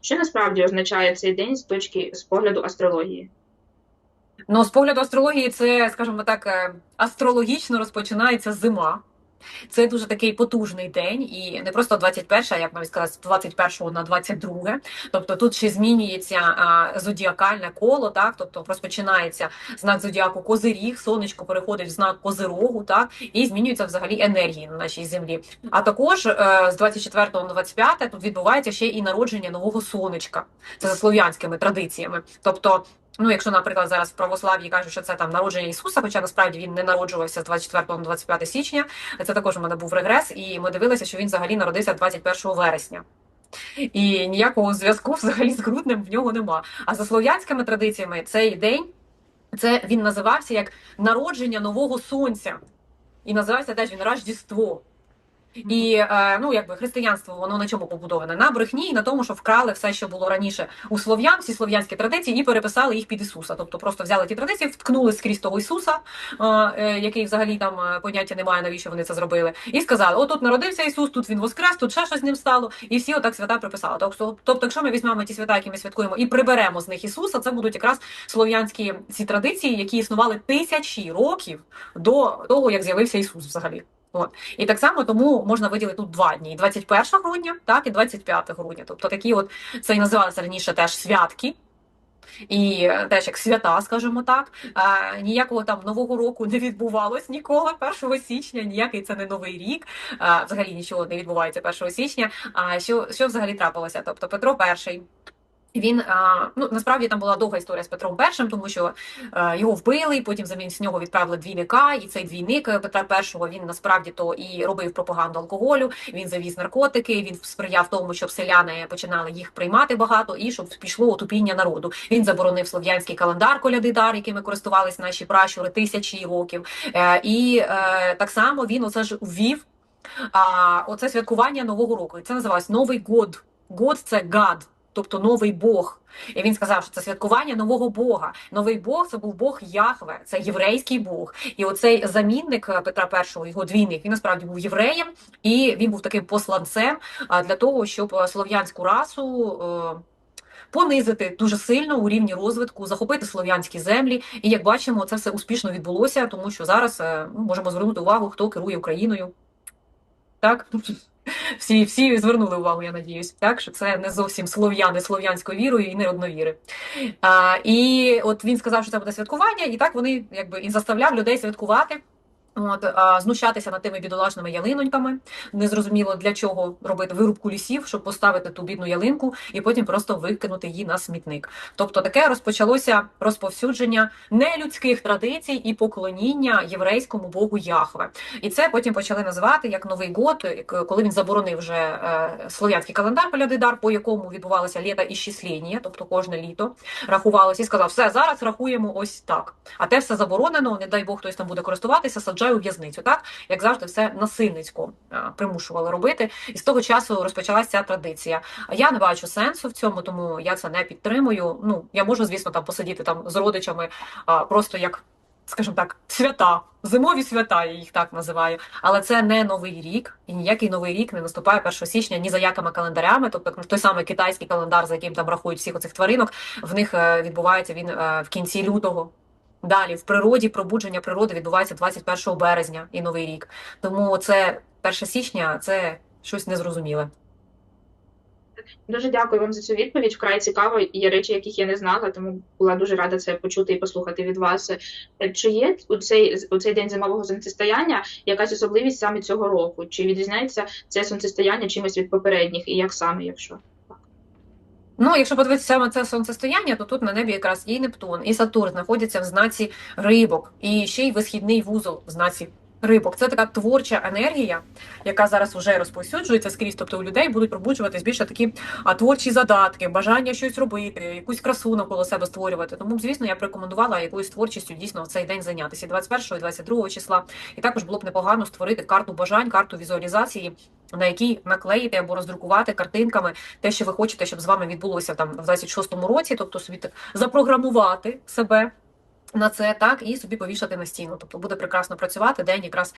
Що насправді означає цей день з точки з погляду астрології? Ну, з погляду астрології, це, скажімо так, е, астрологічно розпочинається зима. Це дуже такий потужний день, і не просто 21, а як навіть сказати, з 21 на 22. Тобто тут ще змінюється а, зодіакальне коло, так тобто розпочинається знак зодіаку Козиріг, сонечко переходить в знак Козирогу, так і змінюються взагалі енергії на нашій землі. А також е, з 24 на 25 тут відбувається ще і народження нового сонечка. Це за слов'янськими традиціями. Тобто Ну, якщо, наприклад, зараз в православ'ї кажуть, що це там народження Ісуса, хоча насправді він не народжувався з 24 на 25 січня. Це також у мене був регрес, і ми дивилися, що він взагалі народився 21 вересня. І ніякого зв'язку взагалі з груднем в нього нема. А за слов'янськими традиціями цей день це він називався як народження нового сонця. І називався теж він Рождество. І е, ну, якби християнство воно на чому побудоване? На брехні і на тому, що вкрали все, що було раніше у слов'ян, всі слов'янські традиції, і переписали їх під Ісуса. Тобто просто взяли ті традиції, вткнули скрізь того Ісуса, е, е, який взагалі там поняття немає, навіщо вони це зробили, і сказали: о, тут народився Ісус, тут він воскрес, тут ще щось з ним стало, і всі отак свята приписали. Тобто, тобто, якщо ми візьмемо ті свята, які ми святкуємо, і приберемо з них Ісуса, це будуть якраз слов'янські ці традиції, які існували тисячі років до того, як з'явився Ісус взагалі. От. І так само тому можна виділити тут два дні: 21 грудня, так, і 25 грудня. Тобто такі от це і називалося раніше теж святки. І теж як свята, скажімо так, а, ніякого там нового року не відбувалось ніколи 1 січня, ніякий це не новий рік. А, взагалі нічого не відбувається 1 січня. А що, що взагалі трапилося? Тобто Петро І він ну насправді там була довга історія з Петром І, тому що його вбили, і потім замість нього відправили двійника. І цей двійник е, Петра І, він насправді то і робив пропаганду алкоголю. Він завіз наркотики. Він сприяв тому, щоб селяни починали їх приймати багато, і щоб пішло отупіння народу. Він заборонив слов'янський календар коляди-дар, якими користувались наші пращури тисячі років. Е, і е, так само він оце ж ввів оце святкування нового року. Це називалось Новий год. Год це гад тобто новий Бог. І він сказав, що це святкування нового Бога. Новий Бог це був Бог Яхве, це єврейський Бог. І оцей замінник е, Петра І, його двійник, він насправді був євреєм, і він був таким посланцем для того, щоб е, слов'янську расу. Е, понизити дуже сильно у рівні розвитку, захопити слов'янські землі, і як бачимо, це все успішно відбулося, тому що зараз ми можемо звернути увагу, хто керує Україною. Так всі всі звернули увагу, я надіюсь, так що це не зовсім слов'яни слов'янською вірою і не одновіри. А, І от він сказав, що це буде святкування, і так вони якби і заставляв людей святкувати. От, знущатися над тими бідолашними ялиноньками. Незрозуміло для чого робити вирубку лісів, щоб поставити ту бідну ялинку і потім просто викинути її на смітник. Тобто таке розпочалося розповсюдження нелюдських традицій і поклоніння єврейському богу Яхве. І це потім почали називати як Новий год, коли він заборонив вже е, слов'янський календар Полядидар, по якому відбувалося літа і щислення, тобто кожне літо рахувалося, і сказав, все зараз рахуємо ось так. А те все заборонено. Не дай Бог хтось там буде користуватися, саджає у в'язницю. Так як завжди, все насильницько примушували робити, і з того часу розпочалася ця традиція. Я не бачу сенсу в цьому, тому я це не підтримую. Ну я можу, звісно, там посидіти там з родичами, просто як. Скажімо так, свята, зимові свята, я їх так називаю. Але це не новий рік, і ніякий новий рік не наступає 1 січня ні за якими календарями. Тобто той самий китайський календар, за яким там рахують всіх оцих тваринок, в них е, відбувається він е, в кінці лютого. Далі в природі пробудження природи відбувається 21 березня і новий рік. Тому це 1 січня це щось незрозуміле. Дуже дякую вам за цю відповідь. Вкрай цікаво. Є речі, яких я не знала, тому була дуже рада це почути і послухати від вас. Чи є у цей у цей день зимового сонцестояння якась особливість саме цього року? Чи відрізняється це сонцестояння чимось від попередніх, і як саме, якщо? Ну, якщо подивитися саме це сонцестояння, то тут на небі якраз і Нептун, і Сатурн знаходяться в знаці рибок, і ще й висхідний вузол в знаці рибок. Це така творча енергія, яка зараз вже розповсюджується скрізь. Тобто у людей будуть пробуджуватись більше такі а, творчі задатки, бажання щось робити, якусь красу навколо себе створювати. Тому, звісно, я б рекомендувала якоюсь творчістю дійсно в цей день зайнятися 21 і 22 числа. І також було б непогано створити карту бажань, карту візуалізації. На якій наклеїти або роздрукувати картинками те, що ви хочете, щоб з вами відбулося там в 26-му році, тобто собі так запрограмувати себе на це так і собі повішати на стіну. Тобто буде прекрасно працювати день якраз